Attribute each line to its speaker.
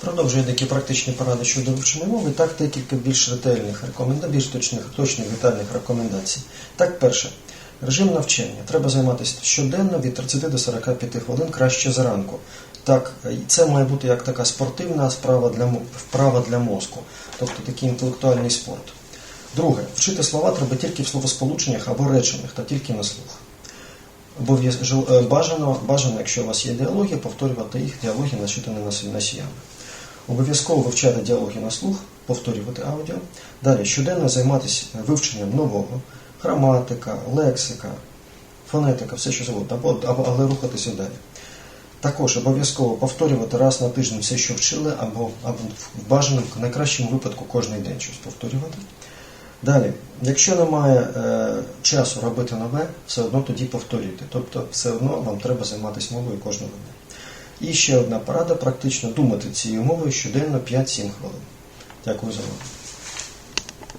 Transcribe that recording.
Speaker 1: Продовжую деякі практичні поради щодо вивчення мови, так декілька більш ретельних рекомендацій, більш точних, точних детальних рекомендацій. Так, перше, режим навчання. Треба займатися щоденно від 30 до 45 хвилин, краще зранку. Так, це має бути як така спортивна справа для, вправа для мозку, тобто такий інтелектуальний спорт. Друге, вчити слова треба тільки в словосполученнях або реченнях, та тільки на слух. Е, Бажано, бажано, якщо у вас є діалоги, повторювати їх діалоги начитані носі- носіями. Обов'язково вивчати діалоги на слух, повторювати аудіо. Далі щоденно займатися вивченням нового, граматика, лексика, фонетика, все що завгодно, але рухатися далі. Також обов'язково повторювати раз на тиждень все, що вчили, або, або в бажаному, в найкращому випадку кожен день щось повторювати. Далі, якщо немає е, часу робити нове, все одно тоді повторюйте. Тобто, все одно вам треба займатися мовою кожного дня. І ще одна порада: практично думати цією мовою щоденно 5-7 хвилин. Дякую за увагу.